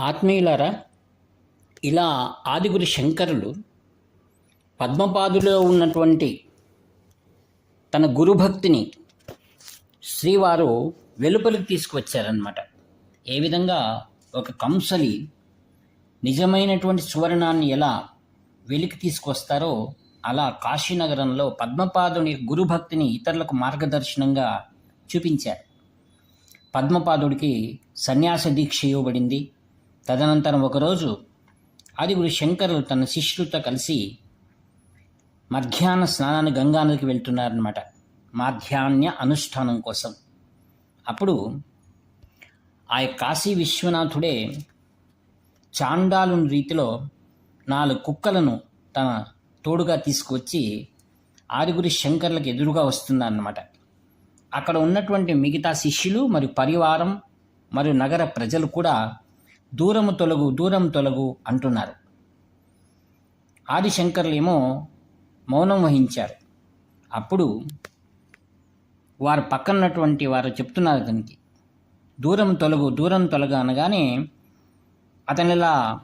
ఆత్మీయులారా ఇలా ఆదిగురు శంకరులు పద్మపాదులో ఉన్నటువంటి తన గురుభక్తిని శ్రీవారు వెలుపలికి తీసుకువచ్చారనమాట ఏ విధంగా ఒక కంసలి నిజమైనటువంటి సువర్ణాన్ని ఎలా వెలికి తీసుకొస్తారో అలా కాశీనగరంలో పద్మపాదుని గురుభక్తిని ఇతరులకు మార్గదర్శనంగా చూపించారు. పద్మపాదుడికి సన్యాస దీక్ష ఇవ్వబడింది. తదనంతరం ఒకరోజు ఆదిగురు శంకరులు తన శిష్యులతో కలిసి మధ్యాహ్న స్నానాన్ని గంగానదికి వెళ్తున్నారనమాట మాధ్యాహ్న అనుష్ఠానం కోసం. అప్పుడు ఆ కాశీ విశ్వనాథుడే చాండాలుని రీతిలో నాలుగు కుక్కలను తన తోడుగా తీసుకువచ్చి ఆరుగురి శంకర్లకు ఎదురుగా వస్తున్నారన్నమాట. అక్కడ ఉన్నటువంటి మిగతా శిష్యులు మరియు పరివారం మరియు నగర ప్రజలు కూడా దూరము తొలగు దూరం తొలగు అంటున్నారు. ఆదిశంకర్లేమో మౌనం వహించారు. అప్పుడు వారు పక్కనటువంటి వారు చెప్తున్నారు అతనికి దూరం తొలగు దూరం తొలగు అనగానే అతను ఇలా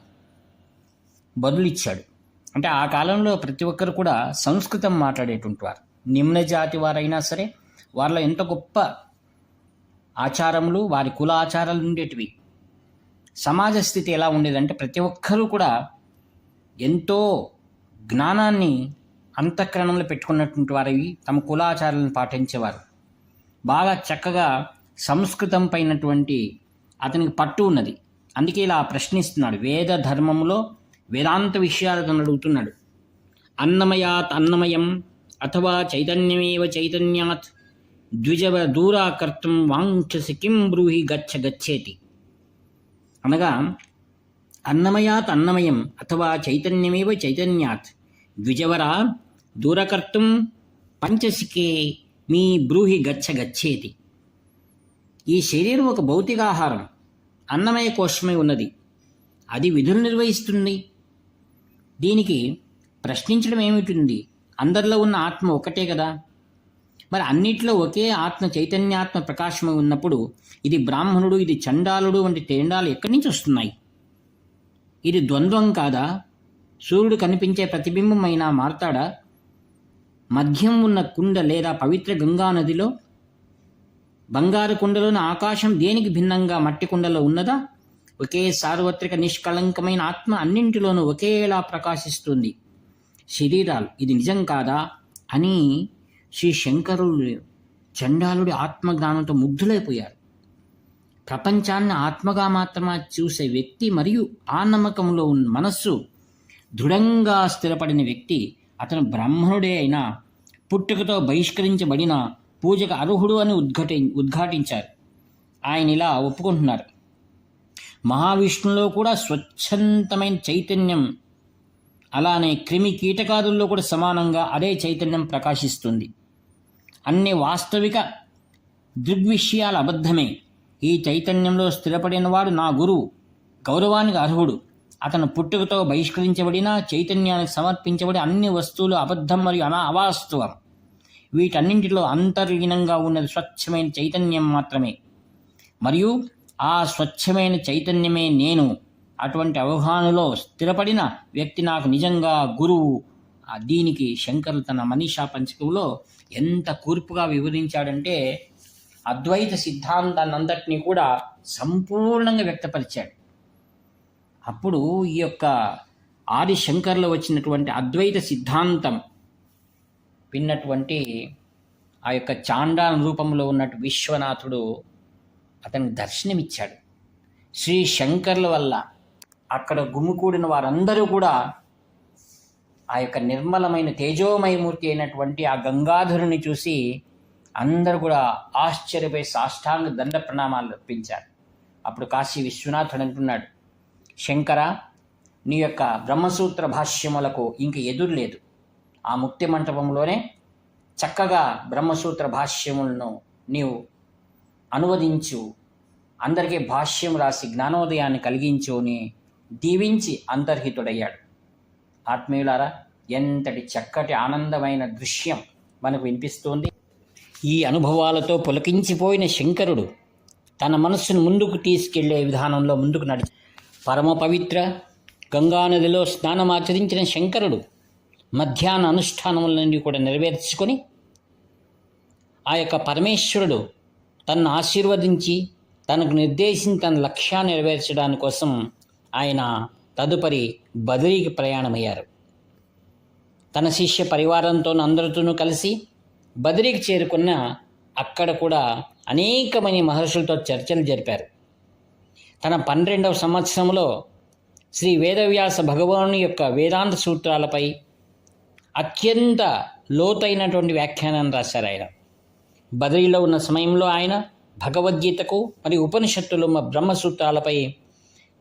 బదులిచ్చాడు. అంటే ఆ కాలంలో ప్రతి ఒక్కరు కూడా సంస్కృతం మాట్లాడేటువంటి వారు. నిమ్న జాతి వారైనా సరే వారిలో ఎంత గొప్ప ఆచారములు వారి కుల ఆచారాలు ఉండేటివి. సమాజ స్థితి ఎలా ఉండేదంటే ప్రతి ఒక్కరూ కూడా ఎంతో జ్ఞానాన్ని అంతఃకరణంలో పెట్టుకున్నటువంటి వారివి తమ కులాచారాలను పాటించేవారు. బాగా చక్కగా సంస్కృతం పైనటువంటి అతనికి పట్టు ఉన్నది. అందుకే ఇలా ప్రశ్నిస్తున్నాడు. వేద ధర్మంలో వేదాంత విషయాలను అడుగుతున్నాడు. అన్నమయాత్ అన్నమయం అథవా చైతన్యమేవ చైతన్యాత్ ద్విజవ దూరాకర్తం వాంఛసి కిం బ్రూహి గచ్చ గచ్చేతి. అనగా అన్నమయాత్ అన్నమయం అథవా చైతన్యమేవ చైతన్యాత్ ద్విజవర దూరకర్తం పంచసికే మీ బ్రూహి గచ్చ గచ్చేతి. ఈ శరీరం ఒక భౌతికాహారం అన్నమయ కోశమై ఉన్నది. అది విధులు నిర్వహిస్తుంది దీనికి ప్రశ్నించడం ఏమిటి అందరిలో ఉన్న ఆత్మ ఒకటే కదా. మరి అన్నిట్లో ఒకే ఆత్మ చైతన్యాత్మ ప్రకాశమై ఉన్నప్పుడు ఇది బ్రాహ్మణుడు ఇది చండాలుడు వంటి తేండాలు ఎక్కడి నుంచి వస్తున్నాయి? ఇది ద్వంద్వం కాదా? సూర్యుడు కనిపించే ప్రతిబింబమైనా మారతాడా? మధ్యం ఉన్న కుండ లేదా పవిత్ర గంగా నదిలో? బంగారు కుండలోని ఆకాశం దేనికి భిన్నంగా మట్టి కుండలో ఉన్నదా? ఒకే సార్వత్రిక నిష్కళంకమైన ఆత్మ అన్నింటిలోనూ ఒకేలా ప్రకాశిస్తుంది. శరీరాలు ఇది నిజం కాదా? అని శ్రీ శంకరుడు చండాలుడి ఆత్మజ్ఞానంతో ముగ్ధులైపోయారు. ప్రపంచాన్ని ఆత్మగా మాత్రమే చూసే వ్యక్తి మరియు ఆ నమ్మకంలో ఉన్న మనస్సు దృఢంగా స్థిరపడిన వ్యక్తి అతను బ్రాహ్మణుడే అయినా పుట్టుకతో బహిష్కరించబడిన పూజకు అర్హుడు అని ఉద్ఘటి ఉద్ఘాటించారు. ఆయన ఇలా ఒప్పుకుంటున్నారు. మహావిష్ణులో కూడా స్వచ్ఛంతమైన చైతన్యం అలానే క్రిమి కీటకాదుల్లో కూడా సమానంగా అదే చైతన్యం ప్రకాశిస్తుంది. అన్ని వాస్తవిక దృగ్విషయాల అబద్ధమే. ఈ చైతన్యంలో స్థిరపడిన వాడు నా గురువు. గౌరవానికి అర్హుడు. అతను పుట్టుకతో బహిష్కరించబడిన చైతన్యానికి సమర్పించబడి అన్ని వస్తువులు అబద్ధం మరియు అనా అవాస్తవం. వీటన్నింటిలో అంతర్లీనంగా ఉన్నది స్వచ్ఛమైన చైతన్యం మాత్రమే. మరియు ఆ స్వచ్ఛమైన చైతన్యమే నేను. అటువంటి అవగాహనలో స్థిరపడిన వ్యక్తి నాకు నిజంగా గురువు. దీనికి శంకర్ తన మనీషా పంచకంలో ఎంత కూర్పుగా వివరించాడంటే అద్వైత సిద్ధాంతాన్ని అంతటినీ కూడా సంపూర్ణంగా వ్యక్తపరిచాడు. అప్పుడు ఈ యొక్క ఆది శంకర్లో వచ్చినటువంటి అద్వైత సిద్ధాంతం విన్నటువంటి ఆ యొక్క చాండాల రూపంలో ఉన్నట్టు విశ్వనాథుడు అతనికి దర్శనమిచ్చాడు. శ్రీ శంకర్ల వల్ల అక్కడ గుమ్మికూడిన వారందరూ కూడా ఆ యొక్క నిర్మలమైన తేజోమయమూర్తి అయినటువంటి ఆ గంగాధరుని చూసి అందరూ కూడా ఆశ్చర్యపోయి సాష్టాంగ దండ ప్రణామాలు అర్పించారు. అప్పుడు కాశీ విశ్వనాథుడు అంటున్నాడు శంకర నీ యొక్క బ్రహ్మసూత్ర భాష్యములకు ఇంక ఎదురు లేదు. ఆ ముక్తి మంటపంలోనే చక్కగా బ్రహ్మసూత్ర భాష్యములను నీవు అనువదించు. అందరికీ భాష్యం రాసి జ్ఞానోదయాన్ని కలిగించు అని దీవించి అంతర్హితుడయ్యాడు. ఆత్మీయులారా ఎంతటి చక్కటి ఆనందమైన దృశ్యం మనకు వినిపిస్తోంది. ఈ అనుభవాలతో పులకించిపోయిన శంకరుడు తన మనస్సును ముందుకు తీసుకెళ్ళే విధానంలో ముందుకు నడిచి పరమ పవిత్ర గంగానదిలో స్నానమాచరించిన శంకరుడు మధ్యాహ్న అనుష్ఠానములన్నీ కూడా నెరవేర్చుకొని ఆ యొక్క పరమేశ్వరుడు తనను ఆశీర్వదించి తనకు నిర్దేశించిన తన లక్ష్యాన్ని నెరవేర్చడానికి కోసం ఆయన తదుపరి బదిలీకి ప్రయాణమయ్యారు. తన శిష్య పరివారంతో అందరితోనూ కలిసి బదిరీకి చేరుకున్న అక్కడ కూడా అనేకమంది మహర్షులతో చర్చలు జరిపారు. తన పన్నెండవ సంవత్సరంలో శ్రీ వేదవ్యాస భగవాను యొక్క వేదాంత సూత్రాలపై అత్యంత లోతైనటువంటి వ్యాఖ్యానాన్ని రాశారు ఆయన. బదరీలో ఉన్న సమయంలో ఆయన భగవద్గీతకు మరియు ఉపనిషత్తులు బ్రహ్మసూత్రాలపై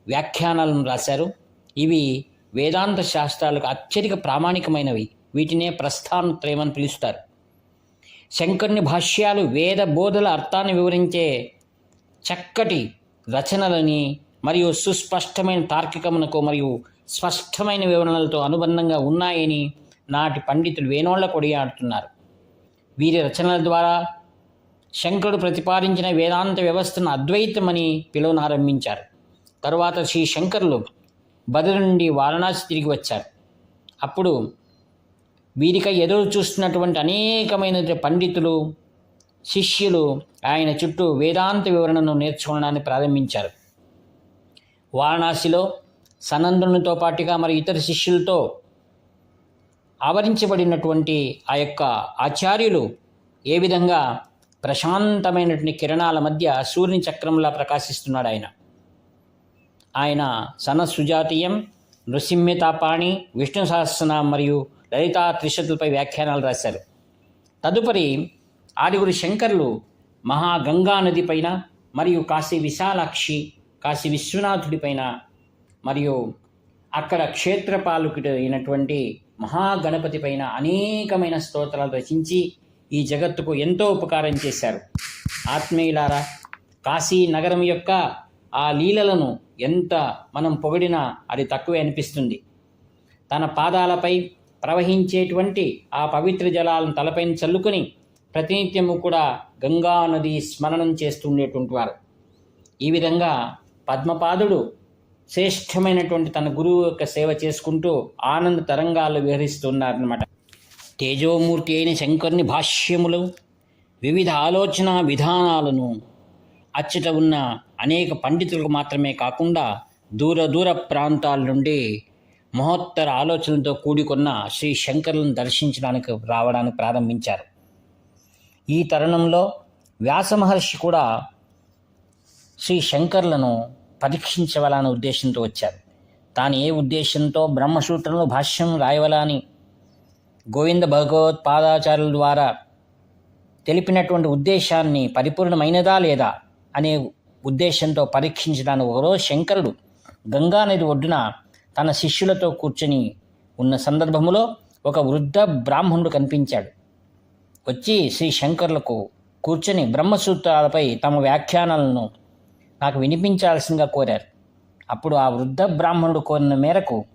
వ్యాఖ్యానాలను రాశారు. ఇవి వేదాంత శాస్త్రాలకు అత్యధిక ప్రామాణికమైనవి. వీటినే ప్రస్థానత్రయమని పిలుస్తారు. శంకరుని భాష్యాలు వేద బోధల అర్థాన్ని వివరించే చక్కటి రచనలని మరియు సుస్పష్టమైన తార్కికమునకు మరియు స్పష్టమైన వివరణలతో అనుబంధంగా ఉన్నాయని నాటి పండితులు వేనోళ్ళ కొడియాడుతున్నారు. వీరి రచనల ద్వారా శంకరుడు ప్రతిపాదించిన వేదాంత వ్యవస్థను అద్వైతమని పిలువనారంభించారు. తరువాత శ్రీ శంకరులు బదులు నుండి వారణాసి తిరిగి వచ్చారు. అప్పుడు వీరికై ఎదురు చూస్తున్నటువంటి అనేకమైన పండితులు శిష్యులు ఆయన చుట్టూ వేదాంత వివరణను నేర్చుకోవడానికి ప్రారంభించారు. వారణాసిలో సనందునితో పాటుగా మరి ఇతర శిష్యులతో ఆవరించబడినటువంటి ఆ యొక్క ఆచార్యులు ఏ విధంగా ప్రశాంతమైనటువంటి కిరణాల మధ్య సూర్యుని చక్రంలా ప్రకాశిస్తున్నాడు ఆయన. ఆయన సన సుజాతీయం నృసింహితాపాణి విష్ణు సహస్రనామం మరియు లలితా త్రిశతులపై వ్యాఖ్యానాలు రాశారు. తదుపరి ఆరుగురు శంకర్లు మహాగంగా నది పైన మరియు కాశీ విశాలాక్షి కాశీ విశ్వనాథుడిపైన మరియు అక్కడ క్షేత్రపాలకుడు అయినటువంటి మహాగణపతి పైన అనేకమైన స్తోత్రాలు రచించి ఈ జగత్తుకు ఎంతో ఉపకారం చేశారు. ఆత్మీయులారా కాశీ నగరం యొక్క ఆ లీలలను ఎంత మనం పొగిడినా అది తక్కువే అనిపిస్తుంది. తన పాదాలపై ప్రవహించేటువంటి ఆ పవిత్ర జలాలను తలపైన చల్లుకొని ప్రతినిత్యము కూడా గంగా నది స్మరణం చేస్తుండేటువంటి వారు. ఈ విధంగా పద్మపాదుడు శ్రేష్టమైనటువంటి తన గురువు యొక్క సేవ చేసుకుంటూ ఆనంద తరంగాలు విహరిస్తున్నారన్నమాట. తేజోమూర్తి అయిన శంకరుని భాష్యములు వివిధ ఆలోచన విధానాలను అచ్చట ఉన్న అనేక పండితులకు మాత్రమే కాకుండా దూర దూర ప్రాంతాల నుండి మహోత్తర ఆలోచనలతో కూడుకున్న శ్రీ శంకరులను దర్శించడానికి రావడానికి ప్రారంభించారు. ఈ తరుణంలో వ్యాస మహర్షి కూడా శ్రీ శంకర్లను పరీక్షించవాలనే ఉద్దేశంతో వచ్చారు. తాను ఏ ఉద్దేశంతో బ్రహ్మసూత్రంలో భాష్యం రాయవలని గోవింద భగవత్పాదాచార్యుల ద్వారా తెలిపినటువంటి ఉద్దేశాన్ని పరిపూర్ణమైనదా లేదా? అనే ఉద్దేశంతో పరీక్షించడానికి ఒకరోజు శంకరుడు గంగానది ఒడ్డున తన శిష్యులతో కూర్చొని ఉన్న సందర్భంలో ఒక వృద్ధ బ్రాహ్మణుడు కనిపించాడు. వచ్చి శ్రీ శంకరులకు కూర్చొని బ్రహ్మసూత్రాలపై తమ వ్యాఖ్యానాలను నాకు వినిపించాల్సిందిగా కోరారు. అప్పుడు ఆ వృద్ధ బ్రాహ్మణుడు కోరిన మేరకు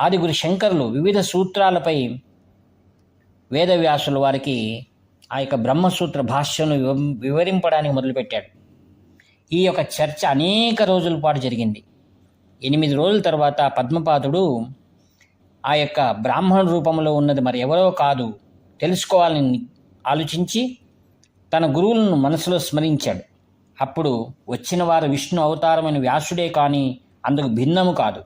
ఆదిగురు శంకరులు వివిధ సూత్రాలపై వేదవ్యాసుల వారికి ఆ యొక్క బ్రహ్మసూత్ర భాష్యను వివరింపడానికి మొదలుపెట్టాడు. ఈ యొక్క చర్చ అనేక రోజుల పాటు జరిగింది. ఎనిమిది రోజుల తర్వాత పద్మపాదుడు ఆ యొక్క బ్రాహ్మణ రూపంలో ఉన్నది మరి ఎవరో కాదు తెలుసుకోవాలని ఆలోచించి తన గురువులను మనసులో స్మరించాడు. అప్పుడు వచ్చిన వారు విష్ణు అవతారమైన వ్యాసుడే కానీ అందుకు భిన్నము కాదు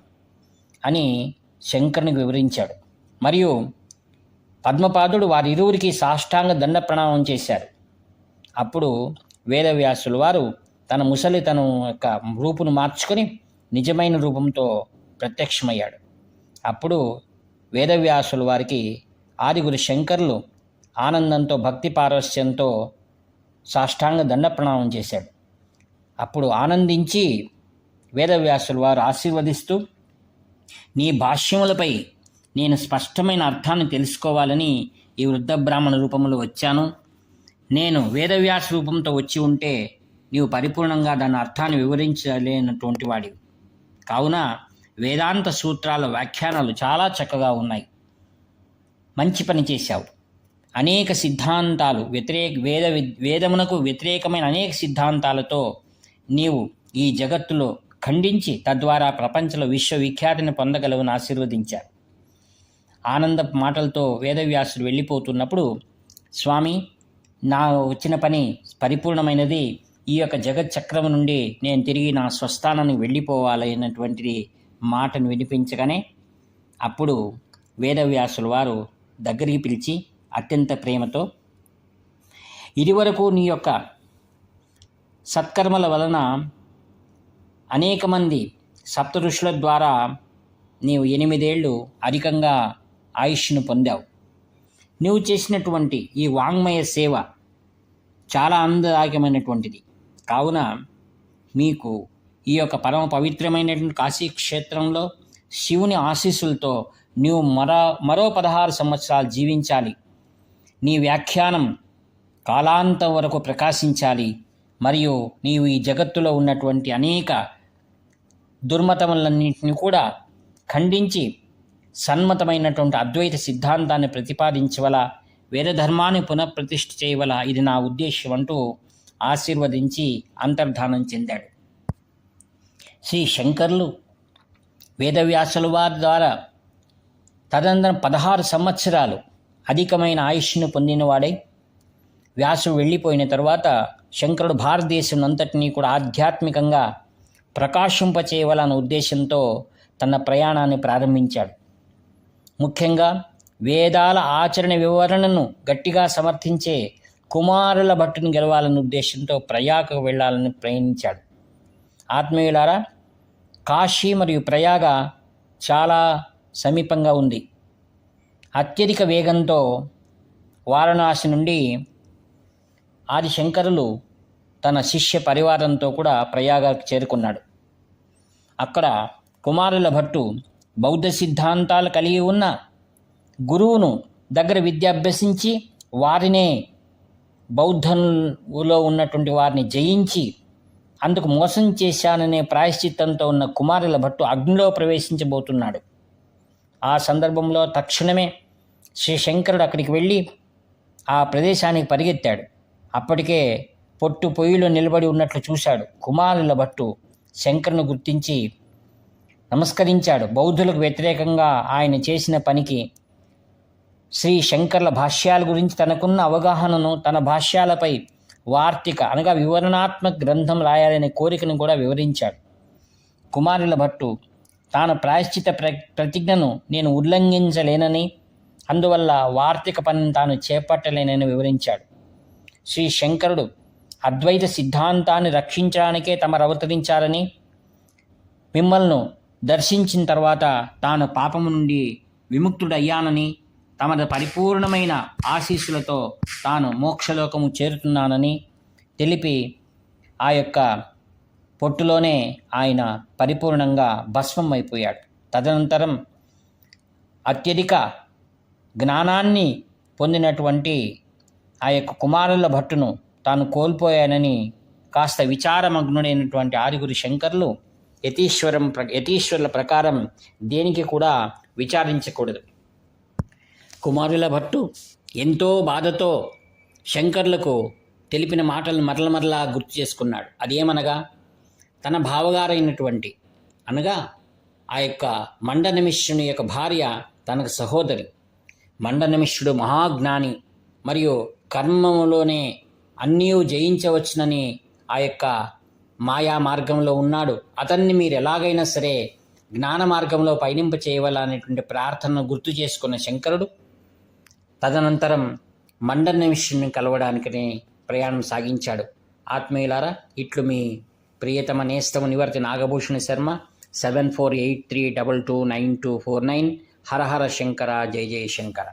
అని శంకరునికి వివరించాడు. మరియు పద్మపాదుడు వారిరువురికి సాష్టాంగ దండ ప్రణామం చేశారు. అప్పుడు వేదవ్యాసులు వారు తన ముసలి తన యొక్క రూపును మార్చుకొని నిజమైన రూపంతో ప్రత్యక్షమయ్యాడు. అప్పుడు వేదవ్యాసులు వారికి ఆదిగురు శంకర్లు ఆనందంతో భక్తి పారవస్యంతో సాష్టాంగ దండ ప్రణామం చేశాడు. అప్పుడు ఆనందించి వేదవ్యాసులు వారు ఆశీర్వదిస్తూ నీ భాష్యములపై నేను స్పష్టమైన అర్థాన్ని తెలుసుకోవాలని ఈ వృద్ధ బ్రాహ్మణ రూపంలో వచ్చాను. నేను వేదవ్యాస రూపంతో వచ్చి ఉంటే నీవు పరిపూర్ణంగా దాని అర్థాన్ని వివరించలేనటువంటి వాడివి కావున వేదాంత సూత్రాల వ్యాఖ్యానాలు చాలా చక్కగా ఉన్నాయి. మంచి పని చేశావు. అనేక సిద్ధాంతాలు వ్యతిరేక వేద వేదమునకు వ్యతిరేకమైన అనేక సిద్ధాంతాలతో నీవు ఈ జగత్తులో ఖండించి తద్వారా ప్రపంచంలో విశ్వవిఖ్యాతిని పొందగలవని ఆశీర్వదించారు ఆనంద మాటలతో వేదవ్యాసుడు వెళ్ళిపోతున్నప్పుడు స్వామి నా వచ్చిన పని పరిపూర్ణమైనది. ఈ యొక్క జగచ్చక్రం నుండి నేను తిరిగి నా స్వస్థానానికి వెళ్ళిపోవాలన్నటువంటి మాటను వినిపించగానే అప్పుడు వేదవ్యాసుల వారు దగ్గరికి పిలిచి అత్యంత ప్రేమతో ఇదివరకు నీ యొక్క సత్కర్మల వలన అనేక మంది సప్త ఋషుల ద్వారా నీవు ఎనిమిదేళ్ళు అధికంగా ఆయుష్ను పొందావు. నువ్వు చేసినటువంటి ఈ వాంగ్మయ సేవ చాలా ఆనందదాయకమైనటువంటిది. కావున మీకు ఈ యొక్క పరమ పవిత్రమైనటువంటి కాశీ క్షేత్రంలో శివుని ఆశీస్సులతో నీవు మరో మరో పదహారు సంవత్సరాలు జీవించాలి. నీ వ్యాఖ్యానం కాలాంతం వరకు ప్రకాశించాలి. మరియు నీవు ఈ జగత్తులో ఉన్నటువంటి అనేక దుర్మతములన్నింటినీ కూడా ఖండించి సన్మతమైనటువంటి అద్వైత సిద్ధాంతాన్ని ప్రతిపాదించవల వేదధర్మాన్ని పునఃప్రతిష్ఠ చేయవల ఇది నా ఉద్దేశ్యం అంటూ ఆశీర్వదించి అంతర్ధానం చెందాడు. శ్రీ శంకర్లు వేదవ్యాసుల వారి ద్వారా తదనంతరం పదహారు సంవత్సరాలు అధికమైన ఆయుష్ను పొందినవాడై వ్యాసు వెళ్ళిపోయిన తర్వాత శంకరుడు భారతదేశం అంతటినీ కూడా ఆధ్యాత్మికంగా ప్రకాశింపచేయవలన్న ఉద్దేశంతో తన ప్రయాణాన్ని ప్రారంభించాడు. ముఖ్యంగా వేదాల ఆచరణ వివరణను గట్టిగా సమర్థించే కుమారుల భట్టుని గెలవాలన్న ఉద్దేశంతో ప్రయాగకు వెళ్ళాలని ప్రయాణించాడు ఆత్మీయులారా కాశీ మరియు ప్రయాగ చాలా సమీపంగా ఉంది. అత్యధిక వేగంతో వారణాసి నుండి ఆదిశంకరులు తన శిష్య పరివారంతో కూడా ప్రయాగకు చేరుకున్నాడు. అక్కడ కుమారుల భట్టు బౌద్ధ సిద్ధాంతాలు కలిగి ఉన్న గురువును దగ్గర విద్య అభ్యసించి వారినే బౌద్ధంలో ఉన్నటువంటి వారిని జయించి అందుకు మోసం చేశాననే ప్రాయశ్చిత్తంతో ఉన్న కుమారుల భట్టు అగ్నిలో ప్రవేశించబోతున్నాడు. ఆ సందర్భంలో తక్షణమే శ్రీ శంకరుడు అక్కడికి వెళ్ళి ఆ ప్రదేశానికి పరిగెత్తాడు. అప్పటికే పొట్టు పొయ్యిలో నిలబడి ఉన్నట్లు చూశాడు కుమారుల భట్టు శంకర్ను గుర్తించి నమస్కరించాడు. బౌద్ధులకు వ్యతిరేకంగా ఆయన చేసిన పనికి శ్రీ శంకర్ల భాష్యాల గురించి తనకున్న అవగాహనను తన భాష్యాలపై వార్తిక అనగా వివరణాత్మక గ్రంథం రాయాలనే కోరికను కూడా వివరించాడు. కుమారుల భట్టు తాను ప్రాయశ్చిత ప్ర ప్రతిజ్ఞను నేను ఉల్లంఘించలేనని అందువల్ల వార్తిక పనిని తాను చేపట్టలేనని వివరించాడు. శ్రీ శంకరుడు అద్వైత సిద్ధాంతాన్ని రక్షించడానికే తమరు అవతరించారని మిమ్మల్ని దర్శించిన తర్వాత తాను పాపము నుండి విముక్తుడయ్యానని తమ పరిపూర్ణమైన ఆశీస్సులతో తాను మోక్షలోకము చేరుతున్నానని తెలిపి ఆ యొక్క పొట్టులోనే ఆయన పరిపూర్ణంగా భస్మం అయిపోయాడు. తదనంతరం అత్యధిక జ్ఞానాన్ని పొందినటువంటి ఆ యొక్క కుమారుల భట్టును తాను కోల్పోయానని కాస్త విచారమగ్నుడైనటువంటి ఆరుగురు శంకర్లు యతీశ్వరం ప్ర యతీశ్వరుల ప్రకారం దేనికి కూడా విచారించకూడదు. కుమారుల భట్టు ఎంతో బాధతో శంకర్లకు తెలిపిన మాటలను మరల మరలా గుర్తు చేసుకున్నాడు. అదేమనగా తన భావగారైనటువంటి అనగా ఆ యొక్క మండనమిష్యుని యొక్క భార్య తనకు సహోదరి. మండనమిష్యుడు మహాజ్ఞాని మరియు కర్మములోనే అన్నీ జయించవచ్చునని ఆ యొక్క మాయా మార్గంలో ఉన్నాడు. అతన్ని మీరు ఎలాగైనా సరే జ్ఞాన మార్గంలో పయనింప చేయవాలనేటువంటి ప్రార్థనను గుర్తు చేసుకున్న శంకరుడు తదనంతరం మండనమిష్యుని కలవడానికని ప్రయాణం సాగించాడు. ఆత్మీయులారా ఇట్లు మీ ప్రియతమ నేస్తమ Nivarthi Nagabhushana Sharma seven four eight three double two nine two four nine హరహర శంకర జయ జయ శంకర.